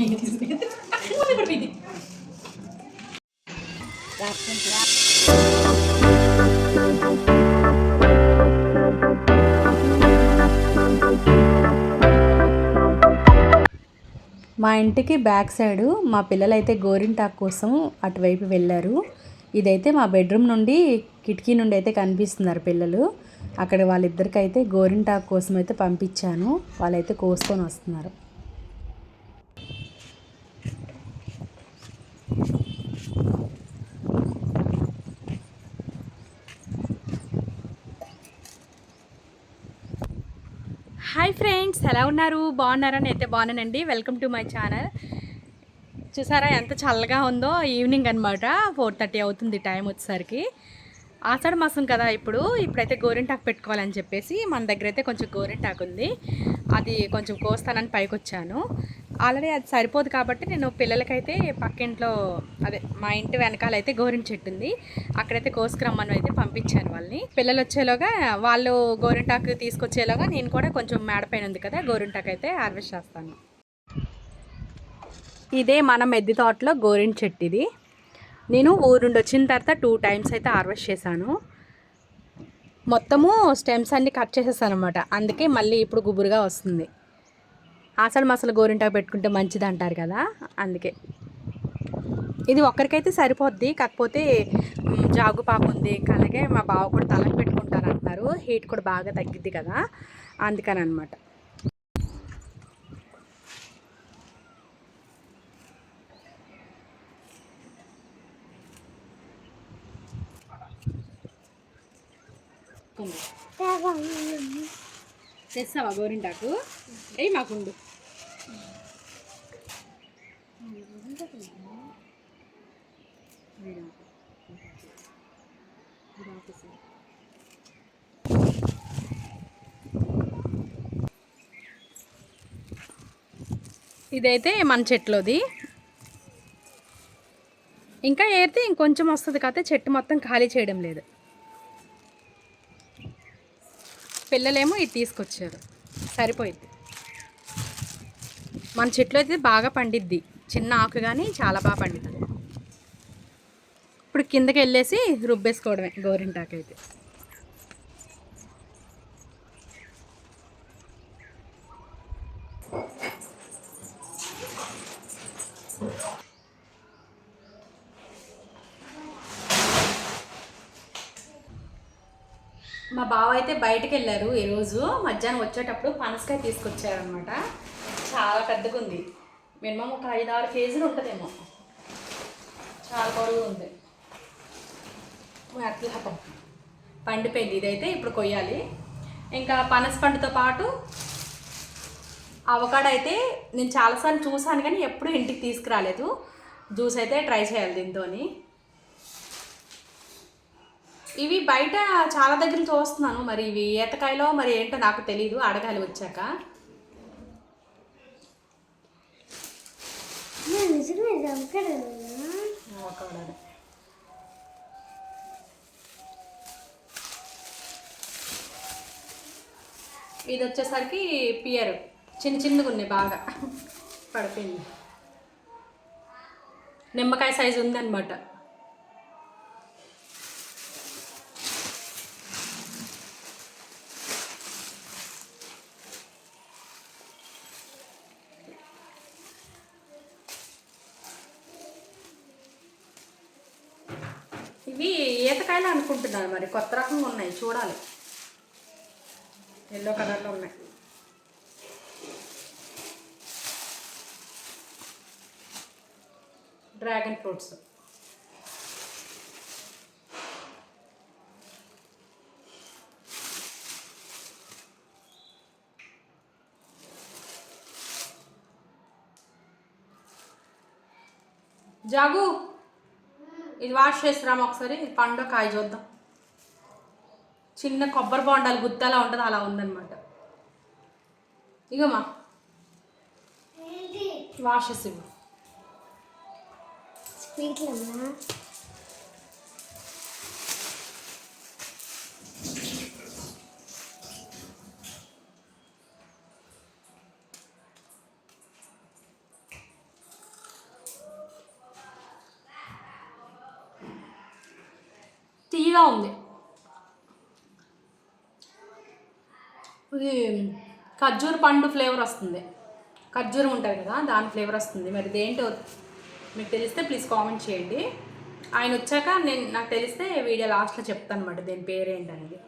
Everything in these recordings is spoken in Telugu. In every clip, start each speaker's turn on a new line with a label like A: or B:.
A: మా ఇంటికి బ్యాక్ సైడ్ మా పిల్లలైతే గోరింటాకు కోసం అటువైపు వెళ్ళారు. ఇదైతే మా బెడ్రూమ్ నుండి కిటికీ నుండి అయితే కనిపిస్తున్నారు పిల్లలు. అక్కడ వాళ్ళిద్దరికైతే గోరింటాకు కోసం అయితే పంపించాను. వాళ్ళైతే కోసుకొని వస్తున్నారు. ఎలా ఉన్నారు? బాగున్నారని అయితే బాగున్నానండి. వెల్కమ్ టు మై ఛానల్ చూసారా ఎంత చల్లగా ఉందో? ఈవినింగ్ అనమాట ఫోర్ థర్టీ అవుతుంది టైం వచ్చేసరికి. ఆషాఢ మాసం కదా ఇప్పుడు. ఇప్పుడైతే గోరింటాకు పెట్టుకోవాలని చెప్పేసి మన దగ్గర అయితే కొంచెం గోరింటాకు ఉంది. అది కొంచెం కోస్తానని పైకి వచ్చాను ఆల్రెడీ అది సరిపోదు కాబట్టి నేను పిల్లలకైతే పక్కింట్లో అదే మా ఇంటి వెనకాల అయితే గోరింట చెట్టు ఉంది. అక్కడైతే కోసుకురమ్మని అయితే పంపించాను వాళ్ళని. పిల్లలు వచ్చేలోగా వాళ్ళు గోరింటాకు తీసుకొచ్చేలోగా నేను కూడా కొంచెం మేడపైన ఉంది కదా గోరింటాకు అయితే హార్వెస్ట్ చేస్తాను. ఇదే మన మెద్ది తోటలో గోరింట చెట్టు ఇది. నేను ఊరుండి వచ్చిన తర్వాత టూ టైమ్స్ అయితే హార్వెస్ట్ చేశాను. మొత్తము స్టెమ్స్ అన్నీ కట్ చేసేసాను అనమాట అందుకే మళ్ళీ ఇప్పుడు గుబురుగా వస్తుంది. ఆసలు మసలు గోరింటాకు పెట్టుకుంటే మంచిది అంటారు కదా అందుకే. ఇది ఒక్కరికైతే సరిపోద్ది కాకపోతే జాగు పాప ఉంది ఇంకా అలాగే మా బావ కూడా తలకు పెట్టుకుంటారు అంటారు హీట్ కూడా బాగా తగ్గిద్ది కదా అందుకని అనమాట తెస్తావా గోరింటాకు? ఏ మాకుండు. ఇదైతే మన చెట్లోది. ఇంకా ఏరితే ఇంకొంచెం వస్తుంది కాకపోతే చెట్టు మొత్తం ఖాళీ చేయడం లేదు. పిల్లలేమో ఇది తీసుకొచ్చారు. సరిపోయింది. మన చెట్లు అయితే బాగా పండిద్ది. చిన్న ఆకు కానీ చాలా బాగా పండుతుంది ఇప్పుడు కిందకి వెళ్ళేసి రుబ్బేసుకోవడమే గోరింటాకు అయితే. మా బావ అయితే బయటకు వెళ్ళారు ఈరోజు మధ్యాహ్నం వచ్చేటప్పుడు పనసకాయ తీసుకొచ్చారనమాట చాలా పెద్దగా ఉంది మినిమం ఒక ఐదు ఆరు కేజీలు ఉంటుందేమో. చాలా పొడవు ఉంది. అట్లా పండిపోయింది. ఇదైతే ఇప్పుడు కొయ్యాలి. ఇంకా పనస పండుతో పాటు అవకాడో అయితే నేను చాలాసార్లు చూసాను కానీ ఎప్పుడూ ఇంటికి తీసుకురాలేదు. జ్యూస్ అయితే ట్రై చేయాలి దీంతోని. ఇవి బయట చాలా దగ్గర చూస్తున్నాను మరి ఇవి ఈతకాయలో మరి ఏంటో నాకు తెలియదు అడగాలి వచ్చాక. ఇది వచ్చేసరికి పియర్. చిన్న చిన్నగా ఉన్నాయి బాగా. పడిపోయింది. నిమ్మకాయ సైజు ఉందన్నమాట ఇవి ఈతకాయలు అనుకుంటున్నాను మరి. కొత్త రకంగా ఉన్నాయి. చూడాలి. ఎల్లో కలర్లో ఉన్నాయి. Dragon fruits. జాగు! ఇది వాష్ చేసిరామా ఒకసారి? ఇది పండు కాయ చూద్దాం. చిన్న కొబ్బరి బొండాలు గుత్తి ఎలా ఉంటుంది అలా ఉందన్నమాట. ఇగమ్మా వాష్ చేసి ఇవ్వు.
B: ఉంది ఇది ఖర్జూర పండు ఫ్లేవర్ వస్తుంది. ఖర్జూరం ఉంటుంది కదా దాని ఫ్లేవర్ వస్తుంది. మరి ఇదేంటో మీకు తెలిస్తే ప్లీజ్ కామెంట్ చేయండి. ఆయన వచ్చాక నేను నాకు తెలిస్తే వీడియో లాస్ట్లో చెప్తాను అనమాట దీని పేరేంటి అనేది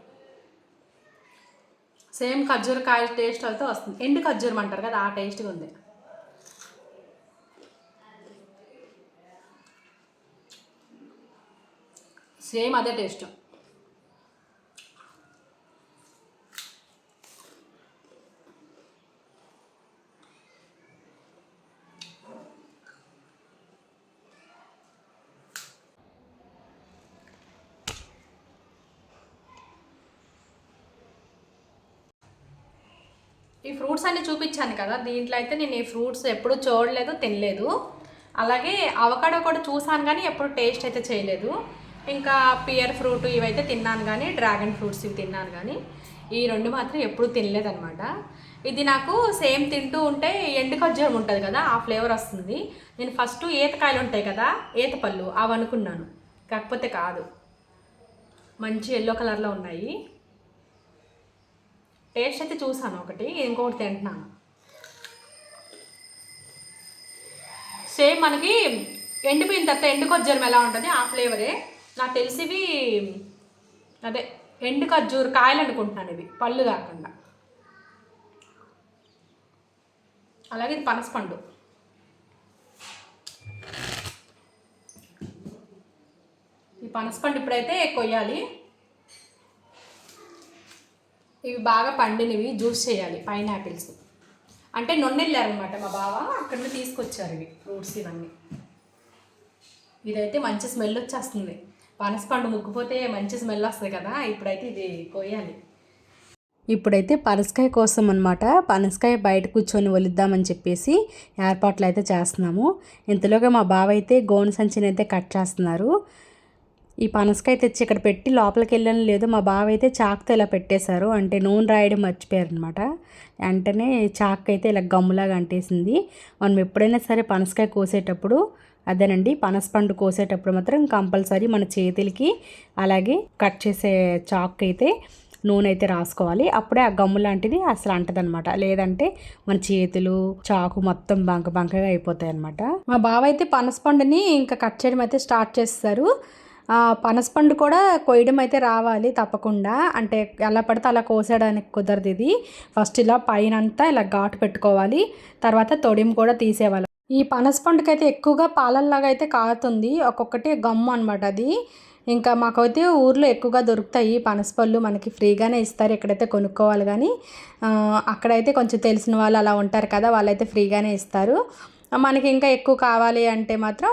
B: సేమ్ ఖర్జూర కాయ టేస్ట్ అయితే వస్తుంది. ఎండు ఖర్జూరం అంటారు కదా ఆ టేస్ట్గా ఉంది. సేమ్ అదే టేస్ట్. ఈ ఫ్రూట్స్ అన్ని చూపించాను కదా దీంట్లో అయితే నేను ఈ ఫ్రూట్స్ ఎప్పుడు చూడలేదు తినలేదు. అలాగే అవకాడో కూడా చూసాను కానీ ఎప్పుడు టేస్ట్ అయితే చేయలేదు. ఇంకా పియర్ ఫ్రూట్ ఇవైతే తిన్నాను కానీ డ్రాగన్ ఫ్రూట్స్ ఇవి తిన్నాను కానీ ఈ రెండు మాత్రం ఎప్పుడు తినలేదనమాట ఇది నాకు సేమ్ తింటూ ఉంటే ఎండు ఖర్జూరం ఉంటుంది కదా ఆ ఫ్లేవర్ వస్తుంది. నేను ఫస్ట్ ఈతకాయలు ఉంటాయి కదా ఈతపళ్ళు అవి అనుకున్నాను. కాకపోతే కాదు. మంచి ఎల్లో కలర్లో ఉన్నాయి. టేస్ట్ అయితే చూసాను ఒకటి ఇంకొకటి తింటున్నాను. సేమ్ మనకి ఎండిపోయిన తర్వాత ఎండు ఖర్జూరం ఎలా ఉంటుంది ఆ ఫ్లేవరే. నాకు తెలిసివి అదే ఎండు ఖర్జూరు కాయలు అనుకుంటున్నాను ఇవి పళ్ళు కాకుండా. అలాగే ఇది పనసపండు. ఈ పనసపండు ఇప్పుడైతే కొయ్యాలి. ఇవి బాగా పండినవి జ్యూస్ చేయాలి పైనాపిల్స్. అంటే నొన్నెళ్ళారనమాట మా బావ అక్కడ నుండి తీసుకొచ్చారు ఇవి ఫ్రూట్స్ ఇవన్నీ. ఇదైతే మంచి స్మెల్ వచ్చేస్తుంది. పనసపండు ముగ్గిపోతే మంచి స్మెల్ వస్తుంది కదా ఇప్పుడైతే ఇది కోయాలి.
A: ఇప్పుడైతే పనసకాయ కోసం అనమాట పనసకాయ బయట కూర్చొని వలిద్దామని చెప్పేసి ఏర్పాట్లు అయితే చేస్తున్నాము. ఇంతలోగా మా బావ అయితే గోను సంచిని అయితే కట్ చేస్తున్నారు. ఈ పనసకాయ తెచ్చి ఇక్కడ పెట్టి లోపలికి వెళ్ళని లేదు. మా బావ అయితే చాక్తో ఇలా పెట్టేశారు. అంటే నూనె రాయడం మర్చిపోయారు అనమాట వెంటనే చాక్ అయితే ఇలా గమ్ములాగా అంటేసింది. మనం ఎప్పుడైనా సరే పనసకాయ కోసేటప్పుడు అదేనండి పనసపండు కోసేటప్పుడు మాత్రం కంపల్సరీ మన చేతులకి అలాగే కట్ చేసే చాక్ అయితే నూనె అయితే రాసుకోవాలి. అప్పుడే ఆ గమ్ము లాంటిది అసలు అంటదనమాట. లేదంటే మన చేతులు చాకు మొత్తం బంక బంకగా అయిపోతాయి అనమాట మా బావ అయితే పనసపండుని ఇంకా కట్ చేయడం అయితే స్టార్ట్ చేస్తారు. పనసపండు కూడా కొయ్యడం అయితే రావాలి తప్పకుండా. అంటే ఎలా పడితే అలా కోసేయడానికి కుదరదు ఇది. ఫస్ట్ ఇలా పైన అంతా ఇలా ఘాటు పెట్టుకోవాలి. తర్వాత తొడిం కూడా తీసేవాలి ఈ పనసపండుకి అయితే ఎక్కువగా పాలల్లాగా అయితే కారుతుంది. ఒక్కొక్కటి గమ్ము అనమాట అది. ఇంకా మాకైతే ఊర్లో ఎక్కువగా దొరుకుతాయి పనసపళ్ళు మనకి ఫ్రీగానే ఇస్తారు ఎక్కడైతే కొనుక్కోవాలి కానీ. అక్కడైతే కొంచెం తెలిసిన వాళ్ళు అలా ఉంటారు కదా వాళ్ళైతే ఫ్రీగానే ఇస్తారు. మనకి ఇంకా ఎక్కువ కావాలి అంటే మాత్రం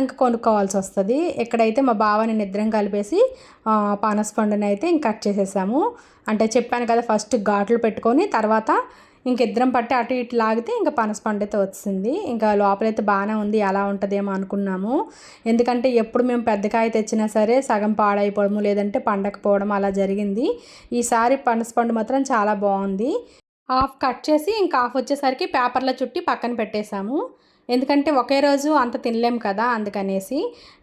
A: ఇంకా కొనుక్కోవాల్సి వస్తుంది. ఎక్కడైతే మా బావని నిద్రం కలిపేసి పనసపండుని అయితే ఇంక కట్ చేసేసాము. అంటే చెప్పాను కదా ఫస్ట్ ఘాట్లు పెట్టుకొని తర్వాత ఇంక ఇద్దరం పట్టి అటు ఇటు లాగితే ఇంకా పనసపండు అయితే వచ్చింది. ఇంకా లోపలైతే బాగానే ఉంది ఎలా ఉంటుందేమో అనుకున్నాము. ఎందుకంటే ఎప్పుడు మేము పెద్ద కాయ తెచ్చినా సరే సగం పాడైపోవడము లేదంటే పండకపోవడం అలా జరిగింది. ఈసారి పనసపండు మాత్రం చాలా బాగుంది. హాఫ్ కట్ చేసి ఇంకా హాఫ్ వచ్చేసరికి పేపర్లో చుట్టి పక్కన పెట్టేశాము. ఎందుకంటే ఒకే రోజు అంత తినలేం కదా అందుకనేసి.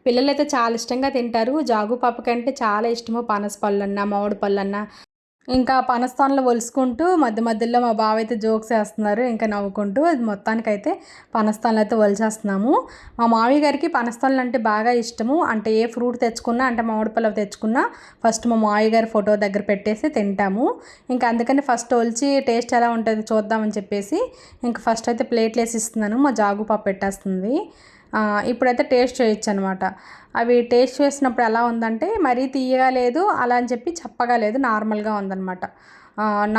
A: పిల్లలైతే చాలా ఇష్టంగా తింటారు. జాగు పాపకంటే చాలా ఇష్టము పనస పళ్ళన్నా మామిడి పళ్ళన్నా. ఇంకా పనస్థానంలో ఒలుసుకుంటూ మధ్య మధ్యలో మా బావ అయితే జోక్స్ వేస్తున్నారు ఇంకా నవ్వుకుంటూ అది మొత్తానికైతే పనస్థానంలో అయితే ఒలిచేస్తున్నాము. మా మామయ్య గారికి పనస్తాన్లు అంటే బాగా ఇష్టము. అంటే ఏ ఫ్రూట్ తెచ్చుకున్నా అంటే మామిడి పళ్ళవి తెచ్చుకున్నా ఫస్ట్ మా మామయ్య గారి ఫోటో దగ్గర పెట్టేసి తింటాము. ఇంకా అందుకని ఫస్ట్ ఒలిచి టేస్ట్ ఎలా ఉంటుంది చూద్దామని చెప్పేసి ఇంకా ఫస్ట్ అయితే ప్లేట్లు వేసి ఇస్తున్నాను. మా జాగు పాప పెట్టేస్తుంది. ఇప్పుడైతే టేస్ట్ చేయొచ్చు అనమాట అవి టేస్ట్ చేసినప్పుడు ఎలా ఉందంటే మరీ తీయగా లేదు అలా అని చెప్పి చప్పగా లేదు నార్మల్గా ఉందన్నమాట.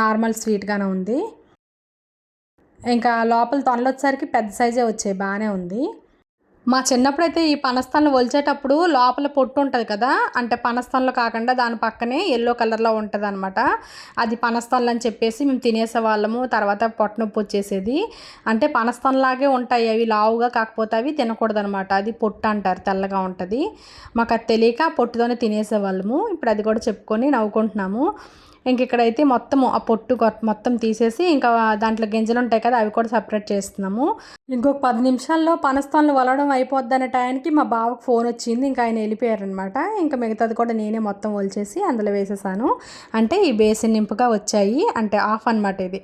A: నార్మల్ స్వీట్గానే ఉంది. ఇంకా లోపల తొనలు వచ్చేసరికి పెద్ద సైజే వచ్చాయి బాగానే ఉంది. మా చిన్నప్పుడైతే ఈ పనస్తాన్లు ఒలిచేటప్పుడు లోపల పొట్టు ఉంటుంది కదా అంటే పనస్థాన్లు కాకుండా దాని పక్కనే ఎల్లో కలర్లో ఉంటుంది అనమాట అది పనస్థాన్లు అని చెప్పేసి మేము తినేసే వాళ్ళము తర్వాత పొట్టనొప్పి వచ్చేసేది. అంటే పనస్థాన్లాగే ఉంటాయి అవి లావుగా కాకపోతే అవి తినకూడదు అనమాట అది పొట్టు అంటారు తెల్లగా ఉంటుంది. మాకు అది తెలియక ఆ పొట్టుతోనే తినేసేవాళ్ళము. ఇప్పుడు అది కూడా చెప్పుకొని నవ్వుకుంటున్నాము. ఇంక ఇక్కడైతే మొత్తం ఆ పొట్టు మొత్తం తీసేసి ఇంకా దాంట్లో గింజలు ఉంటాయి కదా అవి కూడా సపరేట్ చేస్తున్నాము. ఇంకొక పది నిమిషాల్లో పనస్తాన్లు వలడం అయిపోద్ది అనే టైంకి మా బావకు ఫోన్ వచ్చింది. ఇంకా ఆయన వెళ్ళిపోయారనమాట. ఇంకా మిగతాది కూడా నేనే మొత్తం ఒలిచేసి అందులో వేసేసాను. అంటే ఈ బేసిన్ నింపుగా వచ్చాయి. అంటే ఆఫ్ అనమాట ఇది.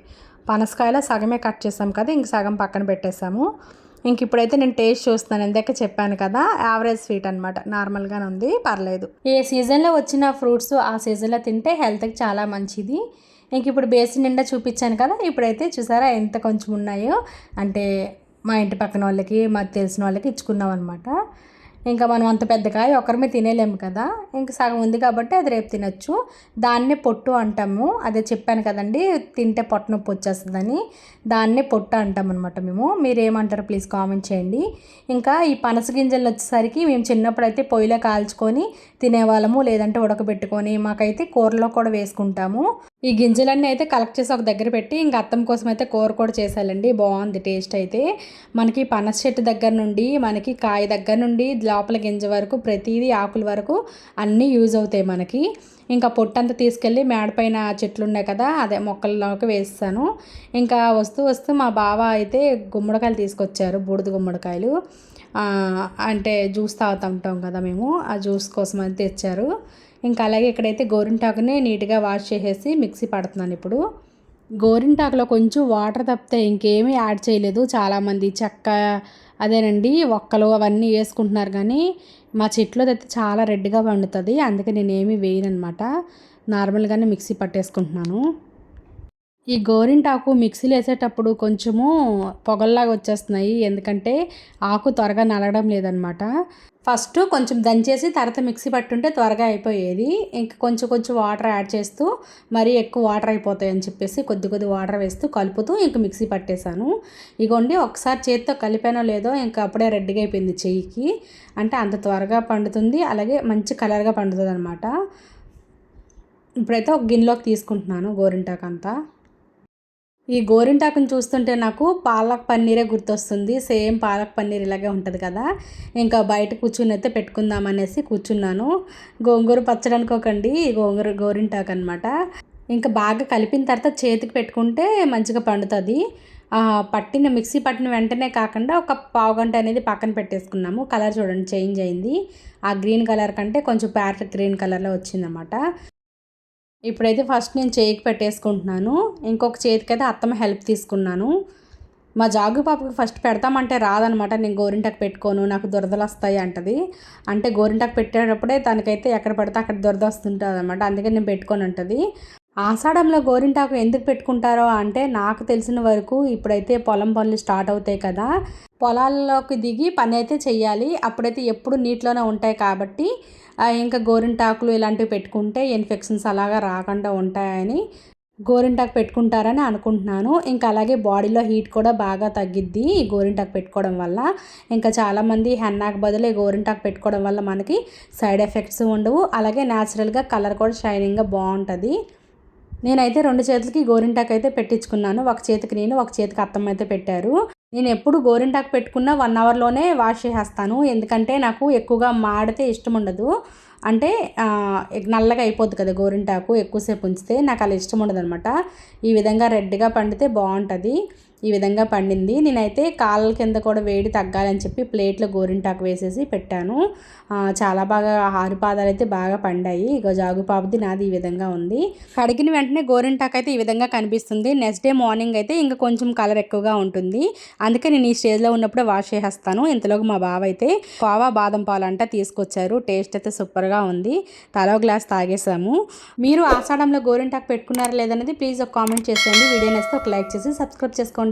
A: పనసకాయలో సగమే కట్ చేసాం కదా ఇంక సగం పక్కన పెట్టేసాము. ఇంక ఇప్పుడైతే నేను టేస్ట్ చూస్తాను ఇందాక చెప్పాను కదా యావరేజ్ స్వీట్ అనమాట నార్మల్గానే ఉంది పర్లేదు. ఏ సీజన్లో వచ్చిన ఫ్రూట్స్ ఆ సీజన్లో తింటే హెల్త్కి చాలా మంచిది. ఇంక ఇప్పుడు బేసిన్ నిండా చూపించాను కదా ఇప్పుడైతే చూసారా ఎంత కొంచెం ఉన్నాయో. అంటే మా ఇంటి పక్కన వాళ్ళకి మాకు తెలిసిన వాళ్ళకి ఇచ్చుకున్నాం అనమాట ఇంకా మనం అంత పెద్ద కాయ ఒకరిమే తినేలేము కదా. ఇంకా సగం ఉంది కాబట్టి అది రేపు తినొచ్చు. దాన్నే పొట్టు అంటాము. అదే చెప్పాను కదండి తింటే పొట్ట నొప్పి వచ్చేస్తుందని. దాన్నే పొట్టు అంటాం అనమాట మేము. మీరు ఏమంటారు ప్లీజ్ కామెంట్ చేయండి. ఇంకా ఈ పనస గింజలు వచ్చేసరికి మేము చిన్నప్పుడు అయితే పొయ్యిలో కాల్చుకొని తినేవాళ్ళము లేదంటే ఉడకబెట్టుకొని మాకైతే కూరలో కూడా వేసుకుంటాము. ఈ గింజలన్నీ అయితే కలెక్ట్ చేసి ఒక దగ్గర పెట్టి ఇంకా అత్తం కోసం అయితే కూర కూడా చేసాలండి బాగుంది టేస్ట్ అయితే. మనకి పనస చెట్టు దగ్గర నుండి మనకి కాయ దగ్గర నుండి లోపల గింజ వరకు ప్రతిదీ ఆకుల వరకు అన్నీ యూజ్ అవుతాయి మనకి. ఇంకా పొట్టంతా తీసుకెళ్ళి మేడపైన చెట్లు ఉన్నాయి కదా అదే మొక్కల్లోకి వేస్తాను. ఇంకా వస్తూ వస్తూ మా బావ అయితే గుమ్మడికాయలు తీసుకొచ్చారు బూడిద గుమ్మడికాయలు. అంటే జ్యూస్ తాగుతూ ఉంటాం కదా మేము ఆ జ్యూస్ కోసం అని తెచ్చారు. ఇంకా అలాగే ఇక్కడైతే గోరింటాకుని నీట్గా వాష్ చేసేసి మిక్సీ పడుతున్నాను ఇప్పుడు. గోరింటాకులో కొంచెం వాటర్ తప్పితే ఇంకేమీ యాడ్ చేయలేదు. చాలామంది చెక్క అదేనండి ఒక్కలు అవన్నీ వేసుకుంటున్నారు కానీ మా చెట్లో అయితే చాలా రెడ్గా పండుతుంది అందుకే నేనేమి వేయను అనమాట నార్మల్గానే మిక్సీ పట్టేసుకుంటున్నాను. ఈ గోరింటాకు మిక్సీలో వేసేటప్పుడు కొంచెము పొగల్లాగా వచ్చేస్తున్నాయి. ఎందుకంటే ఆకు త్వరగా నలగడం లేదనమాట. ఫస్ట్ కొంచెం దంచేసి తర్వాత మిక్సీ పట్టుంటే త్వరగా అయిపోయేది. ఇంకా కొంచెం కొంచెం వాటర్ యాడ్ చేస్తూ మరీ ఎక్కువ వాటర్ అయిపోతాయి అని చెప్పేసి కొద్ది కొద్ది వాటర్ వేస్తూ కలుపుతూ ఇంక మిక్సీ పట్టేశాను. ఇగోండి ఒకసారి చేతితో కలిపానో లేదో ఇంకా అప్పుడే రెడ్డిగా అయిపోయింది చెయ్యికి. అంటే అంత త్వరగా పండుతుంది. అలాగే మంచి కలర్గా పండుతుంది అనమాట ఇప్పుడైతే ఒక గిన్నెలోకి తీసుకుంటున్నాను గోరింటాకు అంతా. ఈ గోరింటాకుని చూస్తుంటే నాకు పాలక్ పన్నీరే గుర్తొస్తుంది. సేమ్ పాలక్ పన్నీర్ ఇలాగే ఉంటుంది కదా. ఇంకా బయట కూర్చుని అయితే పెట్టుకుందాం అనేసి కూర్చున్నాను. గోంగూర పచ్చడి అనుకోకండి. గోంగూర గోరింటాకు అనమాట ఇంకా బాగా కలిపిన తర్వాత చేతికి పెట్టుకుంటే మంచిగా పండుతుంది. పట్టిన మిక్సీ పట్టిన వెంటనే కాకుండా ఒక పావు గంట అనేది పక్కన పెట్టేసుకున్నాము. కలర్ చూడండి చేంజ్ అయింది. ఆ గ్రీన్ కలర్ కంటే కొంచెం ప్యారెట్ గ్రీన్ కలర్లో వచ్చిందన్నమాట. ఇప్పుడైతే ఫస్ట్ నేను చేయికి పెట్టేసుకుంటున్నాను. ఇంకొక చేతికైతే అత్తమ్మ హెల్ప్ తీసుకున్నాను. మా జాగు పాపకి ఫస్ట్ పెడతామంటే రాదనమాట. నేను గోరింటాకు పెట్టుకోను నాకు దురదలు వస్తాయి అంటది. అంటే గోరింటాకు పెట్టేటప్పుడే తనకైతే ఎక్కడ పడితే అక్కడ దురద వస్తుంటుంది అనమాట అందుకే నేను పెట్టుకొని ఉంటుంది ఆషాఢంలో గోరింటాకు ఎందుకు పెట్టుకుంటారో అంటే నాకు తెలిసిన వరకు ఇప్పుడైతే పొలం పనులు స్టార్ట్ అవుతాయి కదా. పొలాల్లోకి దిగి పని అయితే చెయ్యాలి. అప్పుడైతే ఎప్పుడు నీటిలోనే ఉంటాయి కాబట్టి ఇంకా గోరింటాకులు ఇలాంటివి పెట్టుకుంటే ఇన్ఫెక్షన్స్ అలాగా రాకుండా ఉంటాయని గోరింటాకు పెట్టుకుంటారని అనుకుంటున్నాను. ఇంకా అలాగే బాడీలో హీట్ కూడా బాగా తగ్గిద్ది ఈ గోరింటాకు పెట్టుకోవడం వల్ల. ఇంకా చాలామంది హెన్నాకు బదులు ఈ గోరింటాకు పెట్టుకోవడం వల్ల మనకి సైడ్ ఎఫెక్ట్స్ ఉండవు. అలాగే న్యాచురల్గా కలర్ కూడా షైనింగ్గా బాగుంటుంది. నేనైతే రెండు చేతులకి గోరింటాకు అయితే పెట్టించుకున్నాను. ఒక చేతికి నేను ఒక చేతికి అత్తమ్మ అయితే పెట్టారు. నేను ఎప్పుడు గోరింటాకు పెట్టుకున్న వన్ అవర్లోనే వాష్ చేసేస్తాను. ఎందుకంటే నాకు ఎక్కువగా మాడితే ఇష్టం ఉండదు. అంటే నల్లగా అయిపోద్ది కదా గోరింటాకు ఎక్కువసేపు ఉంచితే నాకు అలా ఇష్టం ఉండదు అనమాట ఈ విధంగా రెడ్గా పండితే బాగుంటుంది. ఈ విధంగా పండింది. నేనైతే కాళ్ళ కింద కూడా వేడి తగ్గాలని చెప్పి ప్లేట్లో గోరింటాకు వేసేసి పెట్టాను. చాలా బాగా ఆరుపాదాలు అయితే బాగా పండాయి. ఇక జాగుపాపుది నాది ఈ విధంగా ఉంది. కడిగిన వెంటనే గోరింటాకు అయితే ఈ విధంగా కనిపిస్తుంది. నెక్స్ట్ డే మార్నింగ్ అయితే ఇంకా కొంచెం కలర్ ఎక్కువగా ఉంటుంది. అందుకే నేను ఈ స్టేజ్లో ఉన్నప్పుడే వాష్ చేసేస్తాను. ఇంతలోకి మా బావ అయితే కోవా బాదం పాలు అంట తీసుకొచ్చారు. టేస్ట్ అయితే సూపర్గా ఉంది. తలో గ్లాస్ తాగేసాము. మీరు ఆషాఢంలో గోరింటాకు పెట్టుకున్నారా లేదనేది ప్లీజ్ ఒక కామెంట్ చేసేయండి. వీడియో నేస్తే ఒక లైక్ చేసి సబ్స్క్రైబ్ చేసుకోండి.